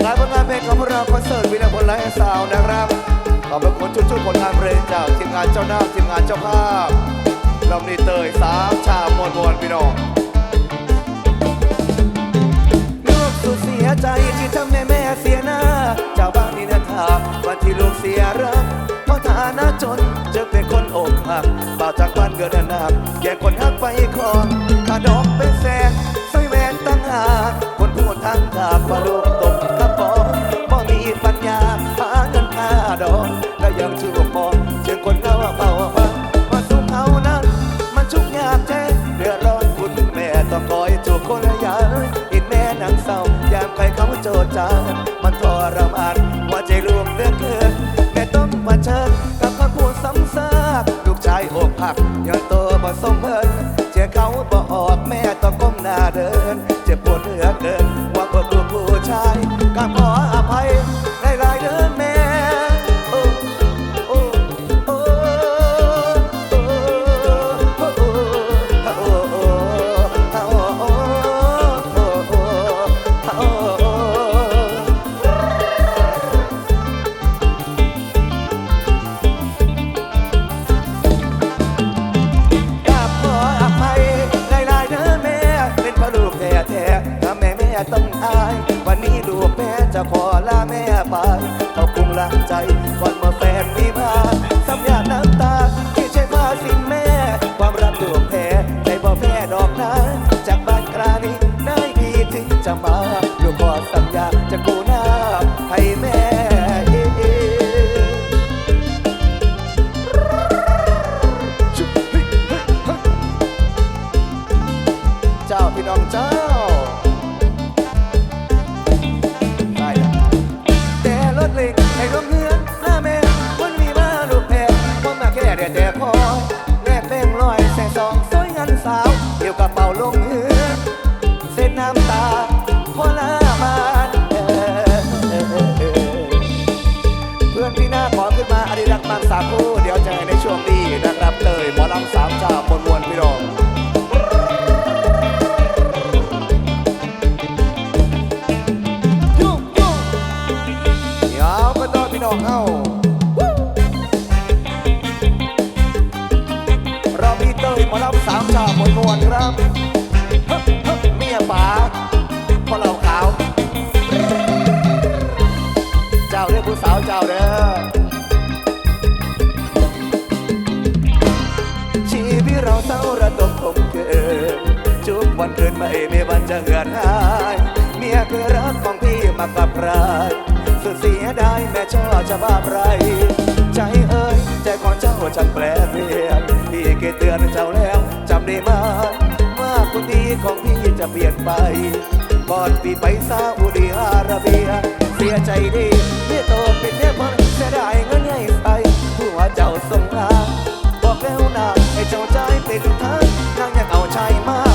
ากหลายผลงานเพลงของพวกเราคอนเสิร์ตวินาพลไลฟ์สาวนะครับขอบพระคุณชุดๆผลงานเพลงจากทีมงานเจ้าหน้าทีมงานเจ้าภาพลำนีเตยสามชามมวลมวลพี่น้องลูกสุดเสียใจที่ทำให้แม่เสียหน้าเจ้าบ้านนี่นะทาวันที่ลูกเสียรักเพราะฐานะจนจะเป็นคนอกหักบ่าจากบ้านเกิดหนักแย่คนหักไปคองขาดอกเป็นแสนใสร้อยแหวนตั้งหากคนพูดทางกาบว่าลูกต ลาแม่ไปเขาคงลังใจวันมาแฟนมีมา 咋不？ ดาจะบ้าไร ใจเอ้ยใจของเจ้าช่างแปลเปลี่ยนพี่เกเตือนเจ้าแล้วจำได้ไหมว่าคนดีของพี่จะเปลี่ยนไปก่อนปีไปซาอุดิอาระเบีย เสียใจดีเมียโตเป็นเมียคนเสียดายเงินให้ไปผู้ว่าเจ้าสงลาบอกแล้วนะให้เจ้าใจายเป็นทางนางอยากเอาชายมา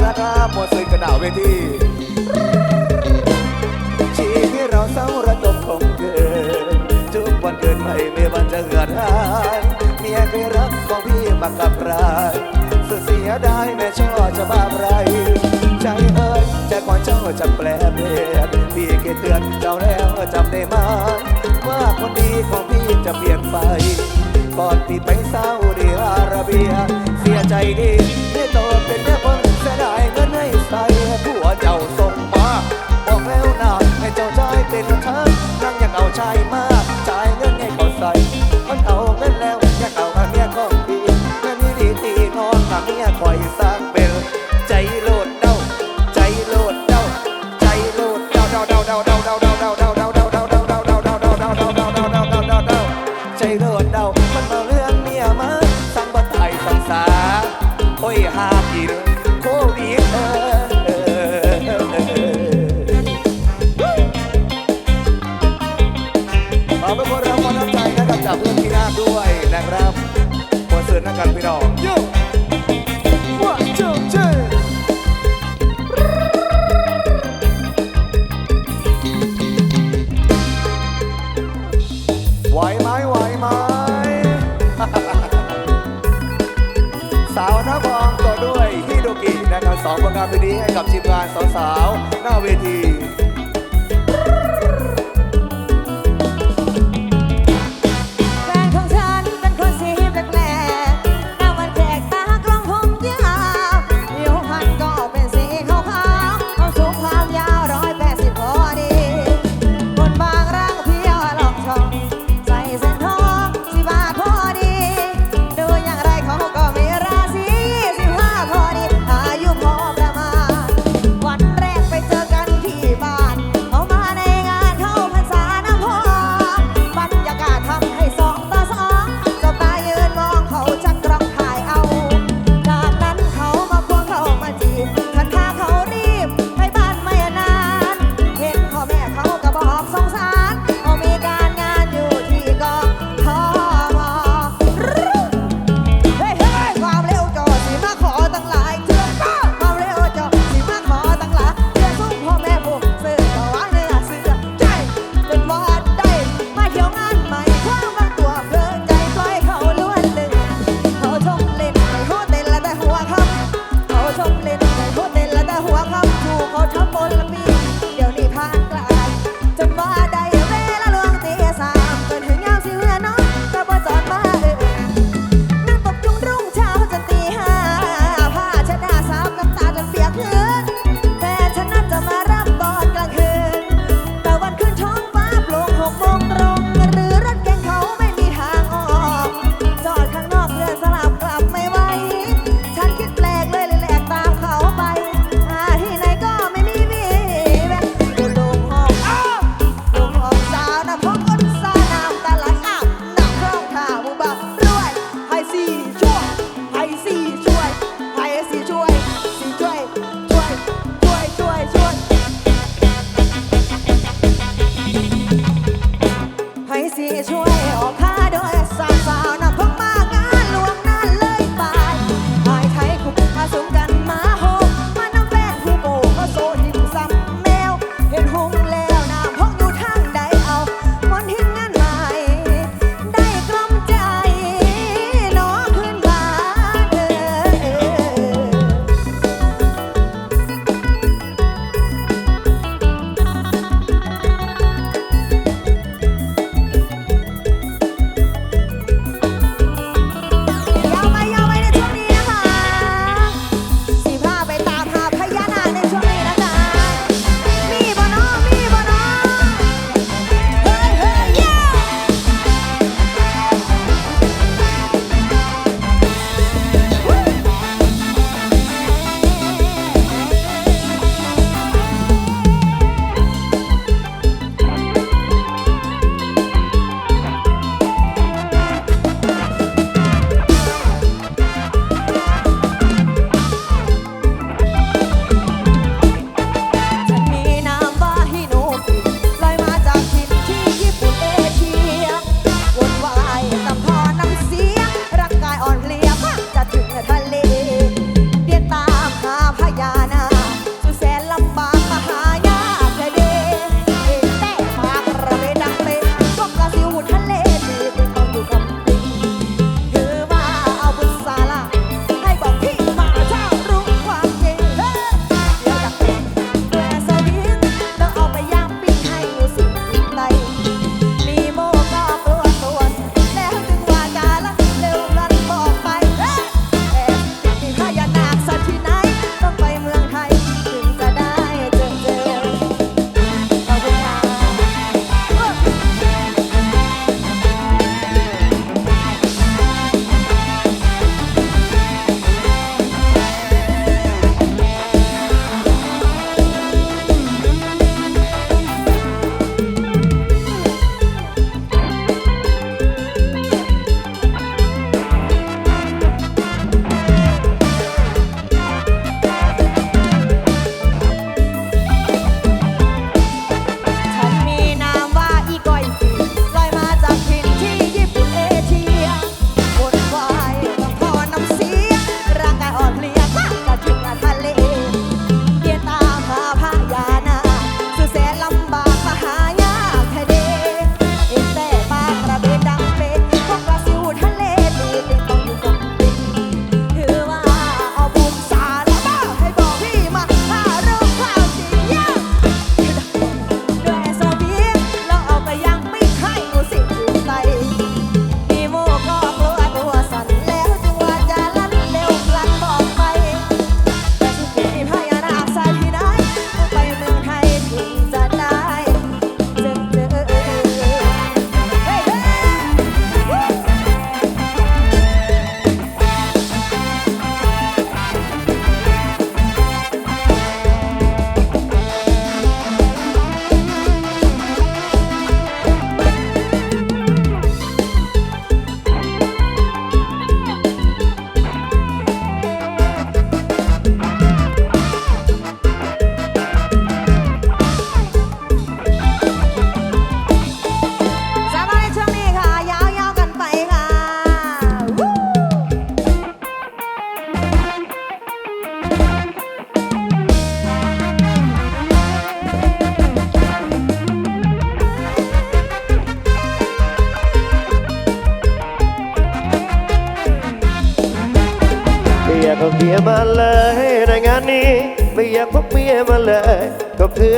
พื่อนเจ้านาครับหมดสึกกระหนาวเวทีชีวิตเราเศร้าระดมคงเกินทุกวันเกินไม่มีวันจะเหือดหายเมียเคยรักของพี่มากับใครสุดเสียดายแม่ช่อจะบ้าไรใจเอ้ยใจของเจ้าจะแปลเปลี่ยนพี่เกเตือนเจ้าแล้วจำได้ไหมว่าคนดีของพี่จะเปลี่ยนไปก่อนพี่ไปซาอุดิอาระเบีย เสียใจดีที่โตเป็นแม่คน เสียดายเงินให้ใส่ผัวเจ้าส่งมา บอกแล้วนะให้เจ้าชายเป็นเธอนั่งอยากเอาชายมา กับทีมงานสาวๆหน้าเวที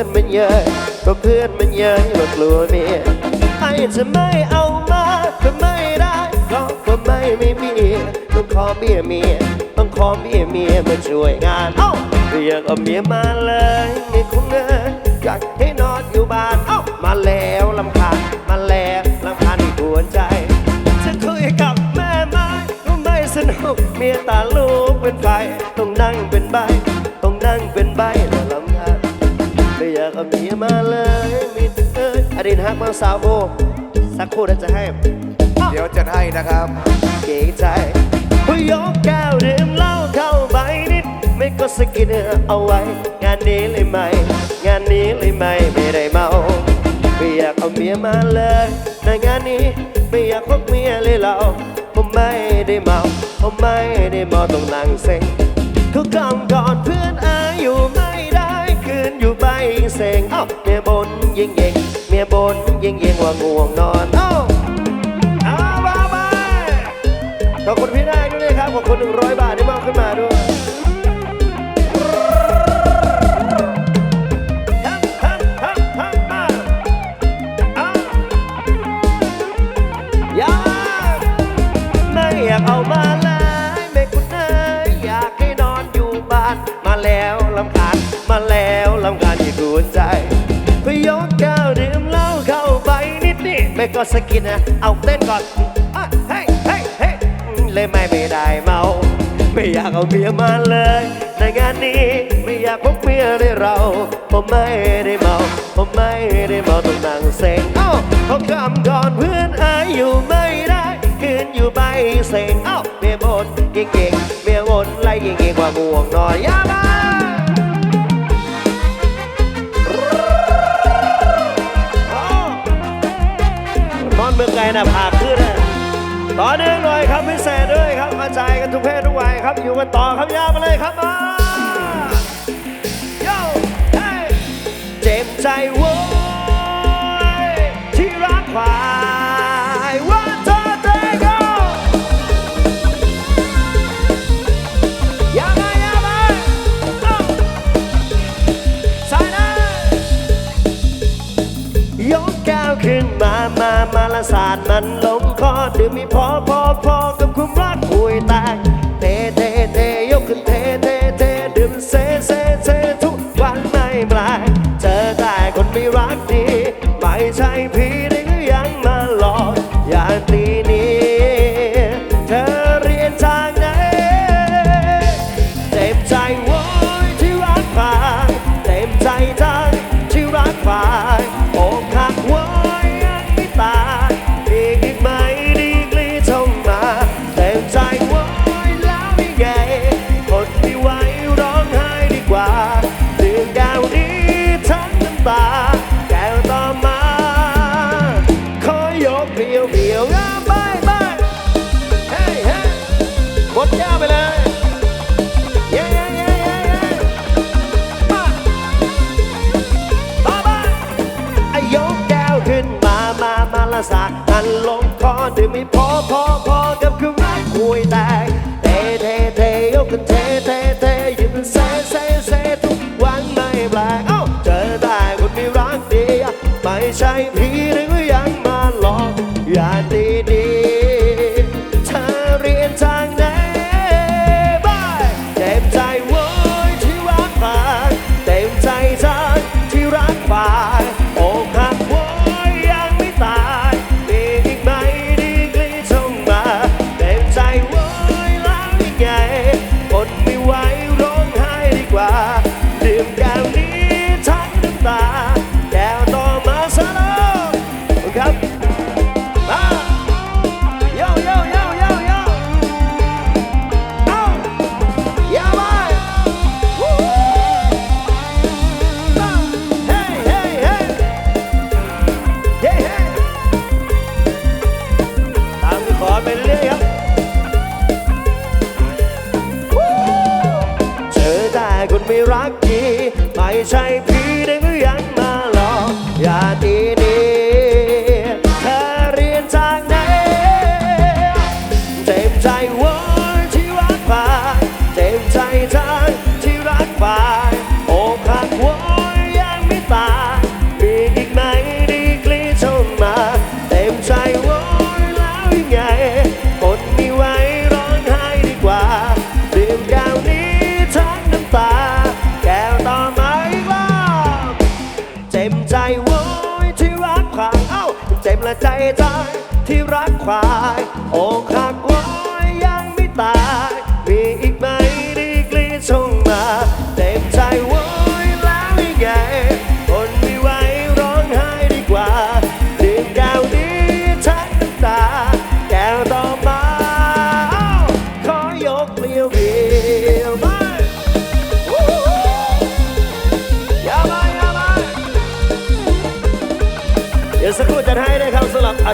อนมันเยอะก็เพื่อนมันเยอะว่ากลัวเมียไอ้จะไม่เอามาก็ไม่ได้ก็ก็ไม่ไม่มีต้องขอเมียเมียต้องขอเมียเมียมาช่วยงานเอ้าไม่อยากเอาเมียมาเลยไอ้คุณเอ้ยอยากให้นอนอยู่บ้านเอ้ามาแล้วลำคาญมาแล้วลำคาญที่กวนใจจะคุยกับแม่ไม้ก็ไม่สนุกเมียตาลูกเป็นไฟต้องนั่งเป็นใบ เอาเมียมาเลย มีแต่เอ้ยอดีตฮักมาสาวโบ สักครู่แล้วจะให้ เดี๋ยวจะให้นะครับ เก๋ใจพอยกแก้วดื่มเหล้าเข้าไปนิด ไม่ก็สกินเอาไว้ งานนี้เลยไหม งานนี้เลยไหมไม่ได้เมา ไม่อยากเอาเมียมาเลยในงานนี้ไม่อยากพบเมียเลยเราผมไม่ได้เมา ผมไม่ได้เมาต้องนั่งเซ็งเขากำ เซ็งเอ้าเมียบนยิงเยงเมียบนยิงเยงว่าง่วงนอนเอ้าเอามาไปขอบคุณพี่นายด้วยนะครับขอบคุณหนึ่งร้อยบาทที่มอบขึ้นมาด้วย ก็สกินนะเอาเต้นก่อนเฮ้ยเฮ้ยเฮ้ยเลยไม่ไม่ได้เมา ไม่อยากเอาเมียมาเลย ในงานนี้ไม่อยากพบเมียเลยเรา ผมไม่ได้เมา ผมไม่ได้เมาต้องนั่งเซ็งเอ้าเขากำก่อนเพื่อนอายุไม่ได้คืนอยู่ใบเซ็งเอ้าเมียบนเก่งๆเมียบนไล่ยิงๆกว่าง่วงนอนอยามา นอนะผากขึ้นนะต่อเนื่องหน่อยครับพิเศษด้วยครับกระจายกันทุกเพศทุกวัยครับ อยู่กันต่อครับยาวมาเลยครับมาโย่เฮ้เจ็บใจโว้ยที่รักควายว่าเธอเตะก็ยามาอย่ามาเอ้าสายน้ายกแก วขึ้นมา มามาละสาดมันลงคอดื่มไม่พอพอพอกับความรักคุยแตกเทเทเทยกขึ้นเทเทเทดื่มเซเซเซทุกวันไม่แปลกเจอแต่คนไม่รักดีไม่ใช่พี่ ยกเพียวเพียวๆอะบายบายเฮ้ยเฮ้ยหมดแก้วไปเลยเย้เย้เย้เย้เย้มาบ้าบ้ายกแก้วขึ้นมามามาละสาดกันลงคอดื่มไม่พอพอพอกับคือรักคุยแตกเทเทเทยกกันเทเทเทยืนเซเซเซทุกวันไม่แปลกเอ้าเจอได้คนม่รักดีไม่ใช่พี่ อ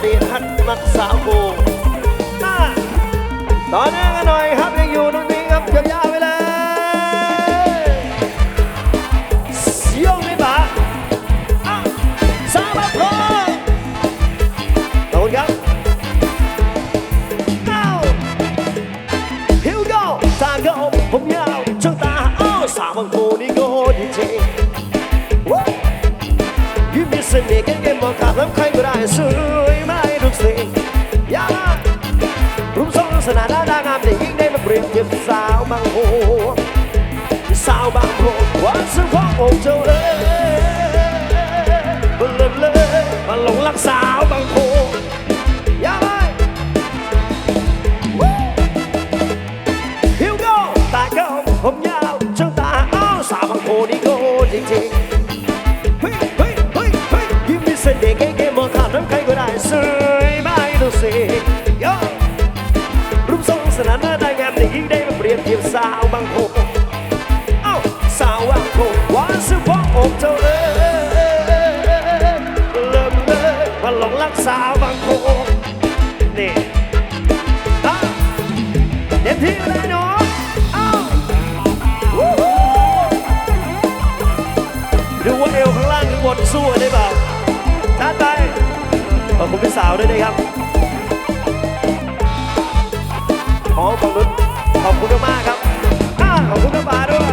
ดีตฮันมักสาวโบตอเนื่องกันหน่อยครับยังอยู่ตรงนี้ครับยาวๆไปเลยโยกไม่บาสาวบังโพขอบคุณครับเอ้า Here we go ตาโกผมยาวช่างตาอ้าวสาวบางโพนี่โง่จริงๆ Woo! ยิ้มมีเสน่ห์เก่งๆมองขาดแล้วใครก็ได้สว รียนเทียบสาวบางโพสาวบางโพวันซึ่งขององค์เจ้าเอ๋ คุณพี่สาวด้วยนะครับ ขอขอบคุณขอบคุณมากๆครับอ่าขอบคุณน้ำปลาด้วย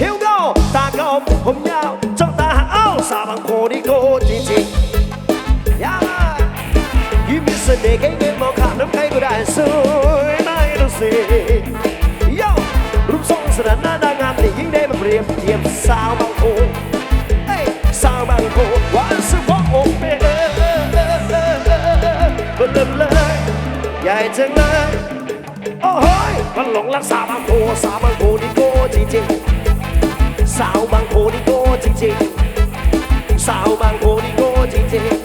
ฮิวโก้ตากลมผมยาวจ้องตาเอ้าสาบางโคนี่โกจริงๆยายิ้มมีเสน่ห์เก๋ๆมองข้ามน้ำใครก็ได้สวยไม่ต้องเสียโย่รูปทรงสนานหน้าตางามแต่ยิ่งได้มาเปรียบเทียบสาวบางโพ ใหญ่จังเลยโอ้โหมันหลงรักสาวบางโพสาวบางโพนี่โก้จริงๆสาวบางโพนี่โก้จริงๆสาวบางโพนี่โก้จริงๆ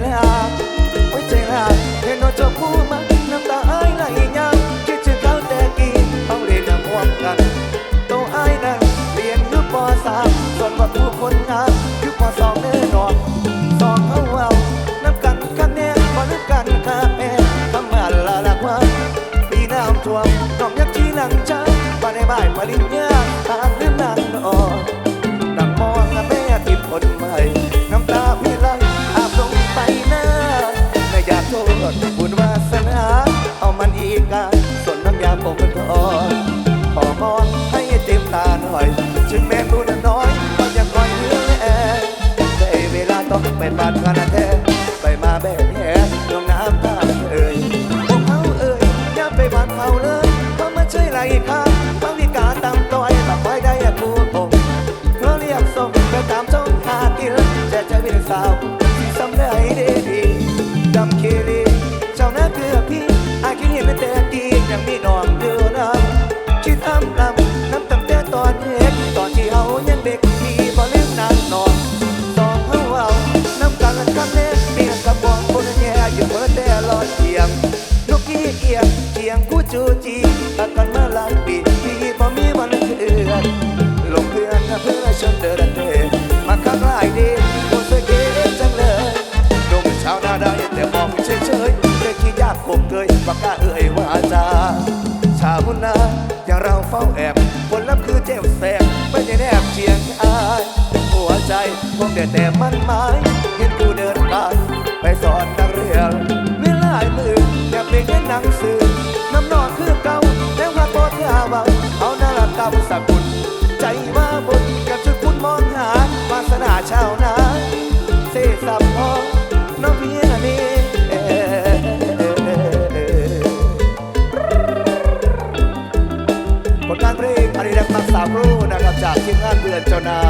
love. ปากกาเอ่ยว่าจาชาวนาอย่างเราเฝ้าแอบผลลัพธ์คือเจ็บแสบไม่ได้แอบเชียงอายหัวใจคงแต่แต่มันหมายเห็นกูเดินผ่านไปสอนนักเรียนเวลามืออยาเป็นแค่หนังสือน้ำนอนคือเก่าแล้ว่าโคตรยาวเอาหน้าตาสัก จากทีมงานเบือนเจ้านา